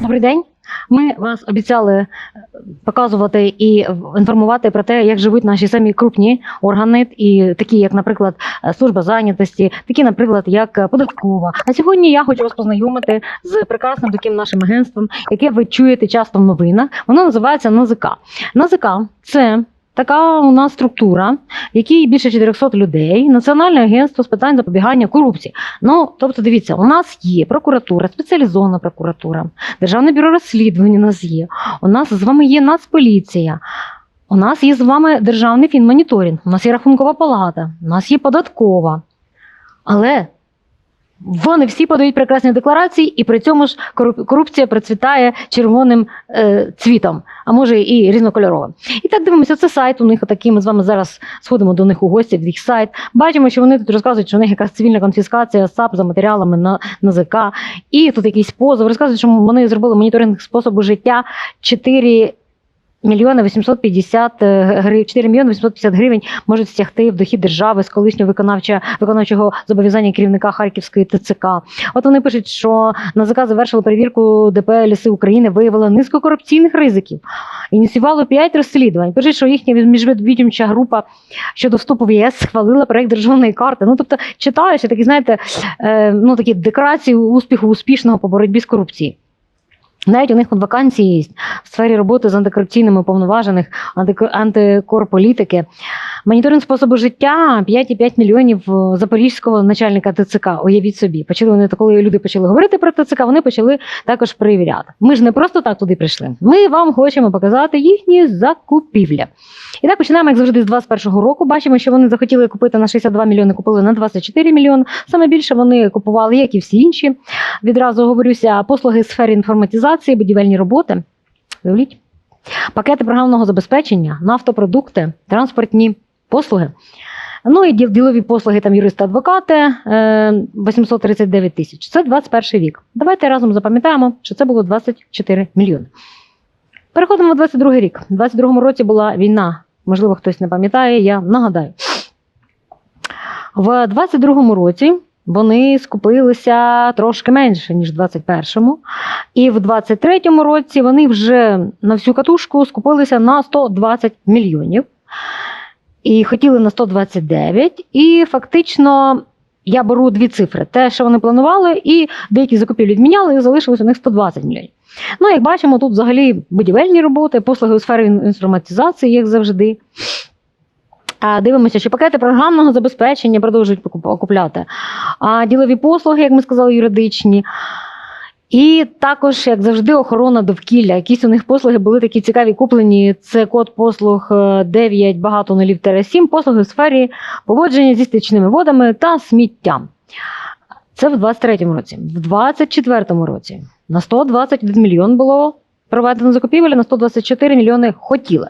Добрий день. Ми вас обіцяли е, показувати і інформувати про те, як живуть наші самі крупні органи, і такі, як, наприклад, е, служба зайнятості, такі, наприклад, як е, податкова. А сьогодні я хочу вас познайомити з прекрасним таким нашим агентством, яке ви чуєте часто в новинах. Воно називається НАЗК. НАЗК це. Така у нас структура, в якій більше 400 людей, Національне агентство з питань запобігання корупції. Ну, тобто, дивіться, у нас є прокуратура, спеціалізована прокуратура, Державне бюро розслідувань у нас є. У нас з вами є Нацполіція. У нас є з вами державний фінмоніторинг, у нас є рахункова палата, у нас є податкова. Але вони всі подають прекрасні декларації, і при цьому ж коруп- корупція процвітає червоним е, цвітом, а може і різнокольоровим. І так дивимося, це сайт у них такий. Ми з вами зараз сходимо до них у гості в їх сайт. Бачимо, що вони тут розказують, що у них якась цивільна конфіскація САП за матеріалами на НАЗК. І тут якийсь позов. Розказують, що вони зробили моніторинг способу життя 4 мільйони 850 гривень, 4 мільйони 850 гривень можуть стягти в дохід держави з колишнього виконавча, виконавчого зобов'язання керівника Харківської ТЦК. От вони пишуть, що НАЗК завершили перевірку ДП Ліси України, виявила низку корупційних ризиків, ініціювало 5 розслідувань. Пишуть, що їхня міжвідомча група щодо вступу в ЄС схвалила проект державної карти. Ну тобто читаєш і такі, знаєте, е, ну такі декорації успіху успішного по боротьбі з корупцією. Навіть у них от вакансії є в сфері роботи з антикорупційними уповноважених, антикор- антикорполітики. Моніторинг способу життя 5,5 мільйонів е, запорізького начальника ТЦК. Уявіть собі. Почали вони коли люди почали говорити про ТЦК, вони почали також перевіряти. Ми ж не просто так туди прийшли. Ми вам хочемо показати їхні закупівлі. І так починаємо, як завжди, з 21-го року. Бачимо, що вони захотіли купити на 62 мільйони, купили на 24 мільйони. Саме більше вони купували, як і всі інші. Відразу говорюся, послуги в сфері інформатизації, будівельні роботи. Пакети програмного забезпечення, нафтопродукти, транспортні послуги. Ну і ділові послуги там юристи-адвокати е, 839 тисяч. Це 21 вік. Давайте разом запам'ятаємо, що це було 24 мільйони. Переходимо в 22 рік. У 22 році була війна. Можливо, хтось не пам'ятає, я нагадаю. В 22 році вони скупилися трошки менше, ніж в 21-му. І в 23-му році вони вже на всю катушку скупилися на 120 мільйонів. І хотіли на 129. І фактично я беру дві цифри: те, що вони планували, і деякі закупівлі відміняли, і залишилось у них 120 мільйонів. Ну, як бачимо, тут взагалі будівельні роботи, послуги у сфері ін- інформатизації, як завжди. Дивимося, що пакети програмного забезпечення продовжують купляти. А ділові послуги, як ми сказали, юридичні. І також, як завжди, охорона довкілля. Якісь у них послуги були такі цікаві куплені. Це код послуг е, 9 багато нулів 7 послуги у сфері поводження зі стічними водами та сміттям. Це в 23-му році. В 24-му році на 121 мільйон було проведено закупівель, на 124 мільйони хотіли.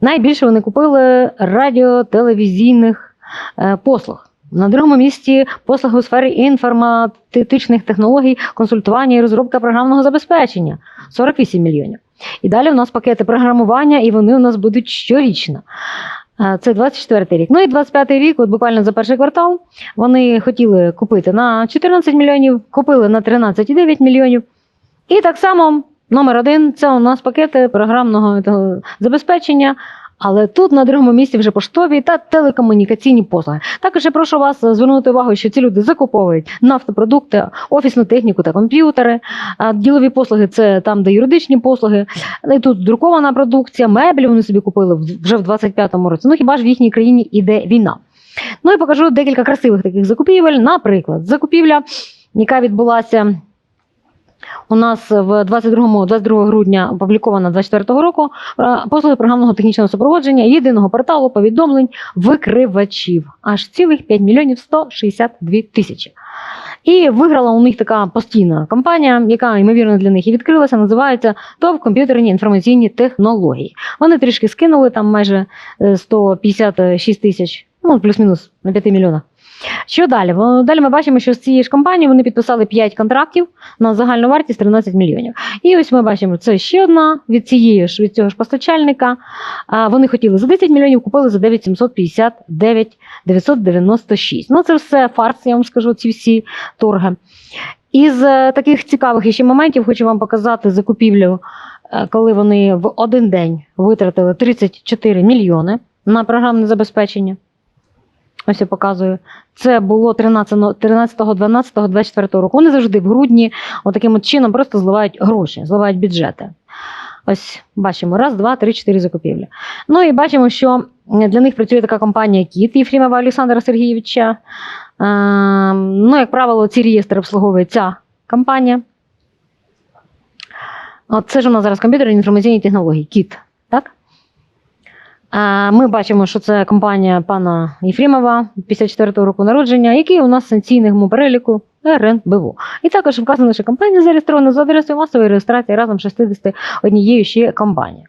Найбільше вони купили радіотелевізійних е, послуг. На другому місці послуги у сфері інформатичних технологій, консультування і розробка програмного забезпечення 48 мільйонів. І далі у нас пакети програмування, і вони у нас будуть щорічно. Е, Це 24 рік. Ну і 25-й рік, от буквально за перший квартал, вони хотіли купити на 14 мільйонів, купили на 13,9 мільйонів. І так само номер один це у нас пакети програмного забезпечення. Але тут на другому місці вже поштові та телекомунікаційні послуги. Також я прошу вас звернути увагу, що ці люди закуповують нафтопродукти, офісну техніку та комп'ютери. Ділові послуги це там, де юридичні послуги. І тут друкована продукція, меблі вони собі купили вже в 25-му році. Ну хіба ж в їхній країні іде війна? Ну і покажу декілька красивих таких закупівель. Наприклад, закупівля, яка відбулася у нас в 22, 22 грудня опублікована 24 року е, послуги програмного технічного супроводження єдиного порталу повідомлень викривачів. Аж цілих 5 мільйонів 162 тисячі. І виграла у них така постійна компанія, яка ймовірно для них і відкрилася, називається ТОВ комп'ютерні інформаційні технології. Вони трішки скинули там майже е, 156 тисяч Ну, плюс-мінус на 5 мільйонах. Що далі? Далі ми бачимо, що з цієї ж компанії вони підписали 5 контрактів на загальну вартість 13 мільйонів. І ось ми бачимо, це ще одна від цієї ж від цього ж постачальника. Вони хотіли за 10 мільйонів, купили за 9 759 996. Ну, це все фарс, я вам скажу, ці всі торги. Із е, таких цікавих ще моментів хочу вам показати закупівлю, е, коли вони в один день витратили 34 мільйони на програмне забезпечення. Ось я показую. Це було 13, 13 12, 24 року. Вони завжди в грудні отаким от чином просто зливають гроші, зливають бюджети. Ось бачимо: раз, два, три, чотири закупівлі. Ну і бачимо, що для них працює така компанія Кіт Єфремова Олександра Сергійовича. Ем, Ну, як правило, ці реєстри обслуговує ця компанія. От це ж у нас зараз комп'ютерні інформаційні технології, КІТ. Так? Ми бачимо, що це компанія пана Єфремова 54-го року народження, який у нас в санкційному переліку РНБО. І також вказано, що компанія зареєстрована за адресою масової реєстрації разом з 61 ще компанії.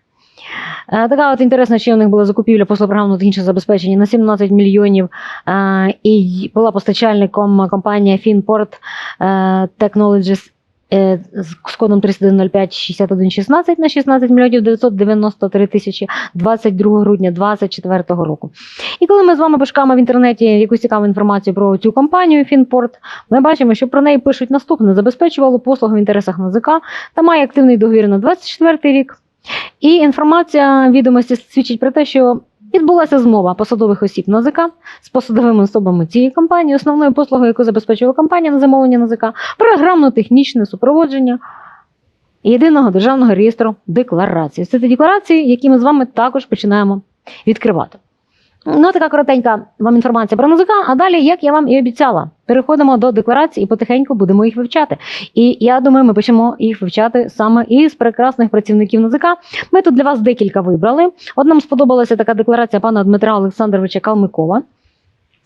Е, Така от інтересна, що у них була закупівля послуг технічного забезпечення на 17 мільйонів. е, І була постачальником компанія Finport е, Technologies з кодом 30105 6116 на 16 мільйонів 993 тисячі 22 грудня 2024 року. І коли ми з вами пошукаємо в інтернеті якусь цікаву інформацію про цю компанію Finport, ми бачимо, що про неї пишуть наступне: забезпечувало послуги в інтересах НАЗК та має активний договір на 24 рік. І інформація відомості свідчить про те, що відбулася змова посадових осіб НАЗК з посадовими особами цієї компанії, основною послугою, яку забезпечувала компанія на замовлення НАЗК, програмно-технічне супроводження єдиного державного реєстру декларацій. Це ті декларації, які ми з вами також починаємо відкривати. Ну, така коротенька вам інформація про НАЗК, а далі, як я вам і обіцяла, переходимо до декларацій і потихеньку будемо їх вивчати. І я думаю, ми почнемо їх вивчати саме із прекрасних працівників НАЗК. Ми тут для вас декілька вибрали. От нам сподобалася така декларація пана Дмитра Олександровича Калмикова.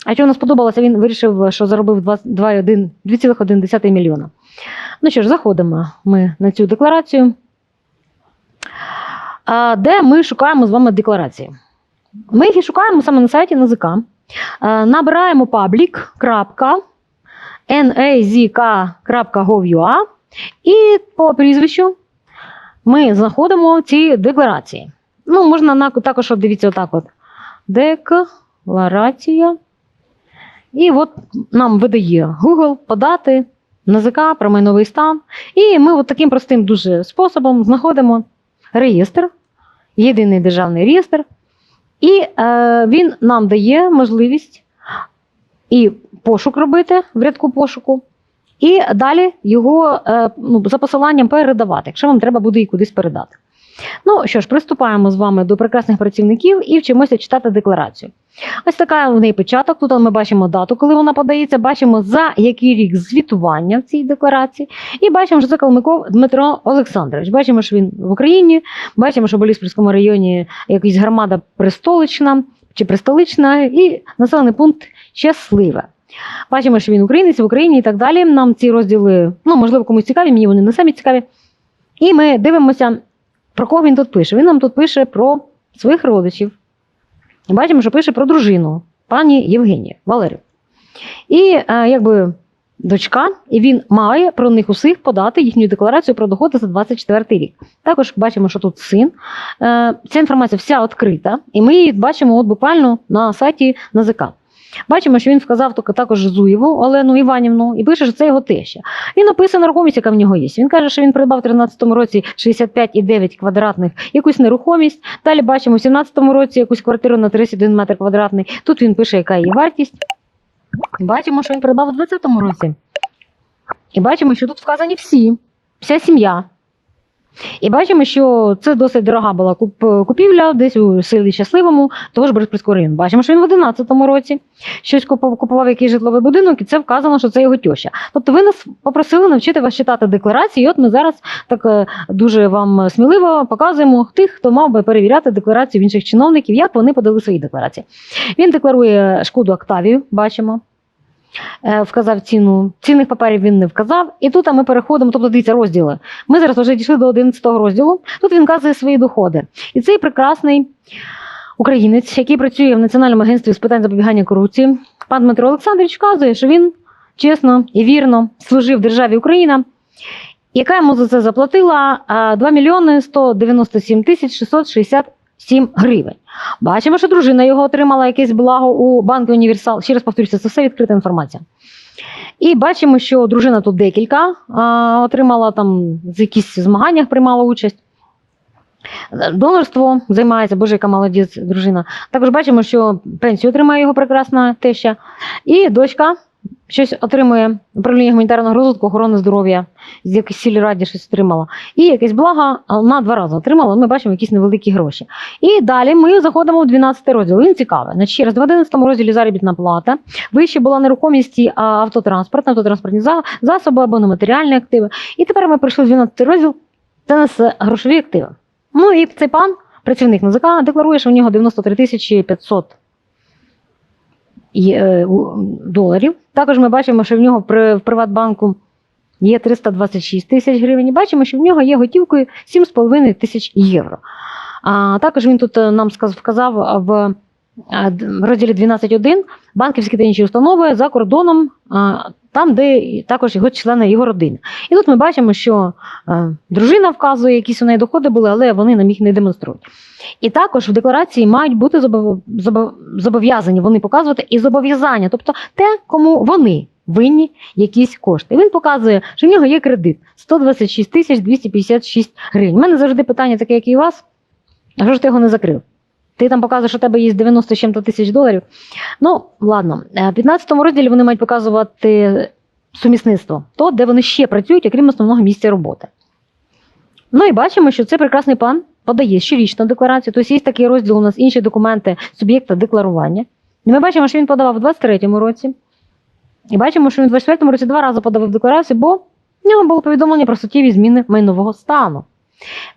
А що нам сподобалося, він вирішив, що заробив 2,1 2,1 мільйона. Ну що ж, заходимо ми на цю декларацію, де ми шукаємо з вами декларації. Ми їх і шукаємо саме на сайті НАЗК. Е, Набираємо public.nazk.gov.ua і по прізвищу ми знаходимо ці декларації. Ну, можна на- також, дивіться, отак от. Декларація. І от нам видає Google подати НАЗК про майновий стан. І ми от таким простим дуже способом знаходимо реєстр, єдиний державний реєстр. І е, він нам дає можливість і пошук робити в рядку пошуку, і далі його е, ну, за посиланням передавати, якщо вам треба буде і кудись передати. Ну що ж, приступаємо з вами до прекрасних працівників і вчимося читати декларацію. Ось така в неї початок. Тут ми бачимо дату, коли вона подається, бачимо за який рік звітування в цій декларації, і бачимо, що це Калмиков Дмитро Олександрович. Бачимо, що він в Україні, бачимо, що в Боліспільському районі якась громада пристолична чи пристолична, і населений пункт щасливе. Бачимо, що він українець в Україні і так далі. Нам ці розділи, ну можливо, комусь цікаві, мені вони не самі цікаві. І ми дивимося, про кого він тут пише. Він нам тут пише про своїх родичів. Бачимо, що пише про дружину, пані Євгенію Валерію. І е, якби дочка, і він має про них усіх подати їхню декларацію про доходи за 24 рік. Також бачимо, що тут син. Е, ця інформація вся відкрита, і ми її бачимо от буквально на сайті НАЗК. Бачимо, що він вказав також Зуєву Олену Іванівну і пише, що це його теща. Він описує нерухомість, яка в нього є. Він каже, що він придбав у 2013 році 65,9 квадратних якусь нерухомість. Далі бачимо у 2017 році якусь квартиру на 31 метр квадратний. Тут він пише, яка її вартість. Бачимо, що він придбав у 2020 році. І бачимо, що тут вказані всі, вся сім'я. І бачимо, що це досить дорога була купівля десь у селі Щасливому, того ж Бориспільського. Бачимо, що він в 2011 році щось купував, купував якийсь житловий будинок, і це вказано, що це його тьоща. Тобто ви нас попросили навчити вас читати декларації, і от ми зараз так е, дуже вам сміливо показуємо тих, хто мав би перевіряти декларацію інших чиновників, як вони подали свої декларації. Він декларує шкоду Октавію, бачимо. Е, Вказав ціну, цінних паперів він не вказав. І тут ми переходимо, тобто дивіться розділи. Ми зараз вже дійшли до 11 розділу. Тут він вказує свої доходи. І цей прекрасний українець, який працює в Національному агентстві з питань запобігання корупції. Пан Дмитро Олександрович вказує, що він чесно і вірно служив державі Україна, яка йому за це заплатила а, 2 мільйони 197 тисяч 667 гривень. Бачимо, що дружина його отримала якесь благо у банку Універсал. Ще раз повторюся, це все відкрита інформація. І бачимо, що дружина тут декілька а, отримала там з якісь змаганнях приймала участь. Донорство займається, боже, яка молодець дружина. Також бачимо, що пенсію отримає його прекрасна теща. І дочка щось отримує управління гуманітарного розвитку, охорони здоров'я, з якоїсь сілі раді щось отримала. І якесь благо вона два рази отримала, ми бачимо якісь невеликі гроші. І далі ми заходимо в 12 розділ. Він цікавий. Значить, ще в 11 розділі заробітна плата. Вище була нерухомість і автотранспорт, автотранспортні засоби або нематеріальні активи. І тепер ми прийшли в 12 розділ. Це нас е, грошові активи. Ну і цей пан, працівник НАЗК, декларує, що в нього 93 тисячі 500 є, е, у- доларів. Також ми бачимо, що в нього в Приватбанку є 326 тисяч гривень. Бачимо, що в нього є готівкою 7,5 тисяч євро. А також він тут е, нам вказав в е, розділі 12.1 банківські та інші установи за кордоном, там, де також його члени його родини. І тут ми бачимо, що дружина вказує, якісь у неї доходи були, але вони нам їх не демонструють. І також в декларації мають бути зобов- зобов- зобов'язані вони показувати і зобов'язання, тобто те, кому вони винні якісь кошти. І він показує, що в нього є кредит 126 тисяч 256 гривень. У мене завжди питання таке, як і у вас. А що ж ти його не закрив? Ти там показуєш, що у тебе є 90 чим-то тисяч доларів. Ну, ладно, Е, в 15 розділі вони мають показувати сумісництво, то, де вони ще працюють, окрім основного місця роботи. Ну і бачимо, що цей прекрасний пан подає щорічну декларацію. Тобто є такий розділ у нас інші документи суб'єкта декларування. І ми бачимо, що він подавав у 23-му році. І бачимо, що він у 24-му році два рази подавав декларацію, бо в нього було повідомлення про суттєві зміни майнового стану.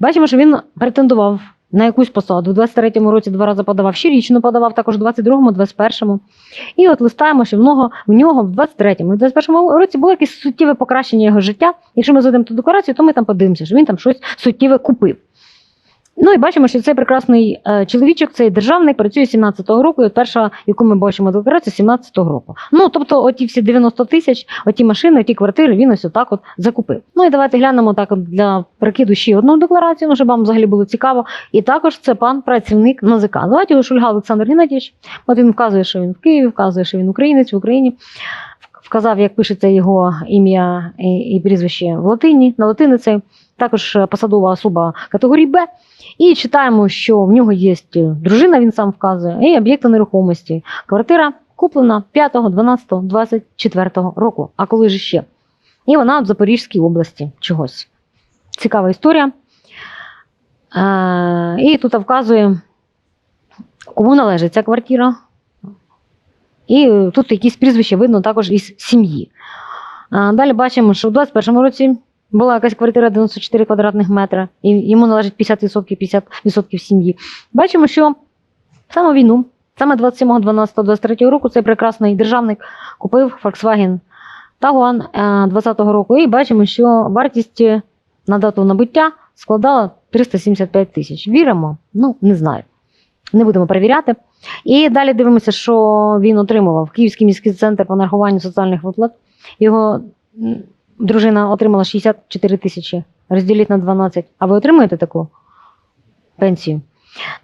Бачимо, що він претендував на якусь посаду. У 23-му році два рази подавав щорічно, подавав також у 22-му, 21-му. І от листаємо, що в нього, в нього в 23-му в 21-му році було якесь суттєве покращення його життя. Якщо ми зайдемо ту декларацію, то ми там подивимося, що він там щось суттєве купив. Ну і бачимо, що цей прекрасний е, чоловічок, цей державний, працює 17-го року, і перша, яку ми бачимо декларацію, 17-го року. Ну, тобто, оті всі 90 тисяч, оті машини, оті квартири він ось отак от закупив. Ну і давайте глянемо так от для прикиду ще одну декларацію, ну, щоб вам взагалі було цікаво. І також це пан працівник НАЗК. Давайте його Шульга Олександр Геннадійович. От він вказує, що він в Києві, вказує, що він українець в Україні. Вказав, як пишеться його ім'я і, і прізвище в латині, на латиниці. Також е, посадова особа категорії Б. І читаємо, що в нього є дружина, він сам вказує, і об'єкти нерухомості. Квартира куплена 5, 12, 24 року. А коли ж ще? І вона в Запорізькій області чогось. Цікава історія. Е, і тут вказує, кому належить ця квартира. І тут якісь прізвища видно також із сім'ї. Е, Далі бачимо, що в 21 році була якась квартира 94 квадратних метри, і йому належить 50%, 50% сім'ї. Бачимо, що саме війну, саме 27.12.23 року цей прекрасний державник купив Volkswagen Tiguan е, 20 року. І бачимо, що вартість е, на дату набуття складала 375 тисяч. Віримо? Ну, не знаю. Не будемо перевіряти. І далі дивимося, що він отримував Київський міський центр по нарахуванню соціальних виплат. Його дружина отримала 64 тисячі. Розділіть на 12. А ви отримуєте таку пенсію?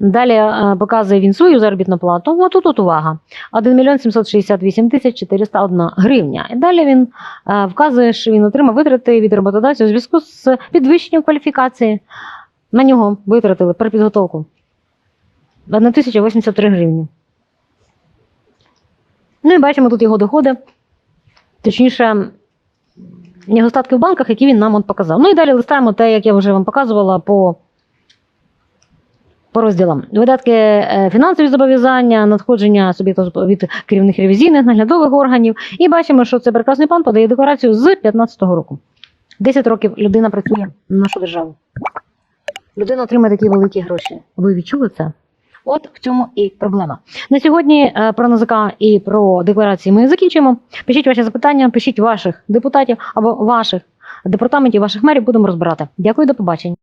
Далі е, показує він свою заробітну плату. От тут, тут увага. 1 мільйон 768 тисяч 401 гривня. І далі він е, вказує, що він отримав витрати від роботодавця у зв'язку з підвищенням кваліфікації. На нього витратили при підготовку 1083 гривні. Ну і бачимо тут його доходи. Точніше, його статки в банках, які він нам показав. Ну і далі листаємо те, як я вже вам показувала по, по розділам. Видатки е, фінансові зобов'язання, надходження суб'єкту від керівних ревізійних наглядових органів. І бачимо, що це прекрасний пан подає декларацію з 2015 року. 10 років людина працює на нашу державу. Людина отримує такі великі гроші. Ви відчули це? От в цьому і проблема. На сьогодні е, про НЗК і про декларації ми закінчимо. Пишіть ваші запитання, пишіть ваших депутатів або ваших департаментів, ваших мерів будемо розбирати. Дякую, до побачення.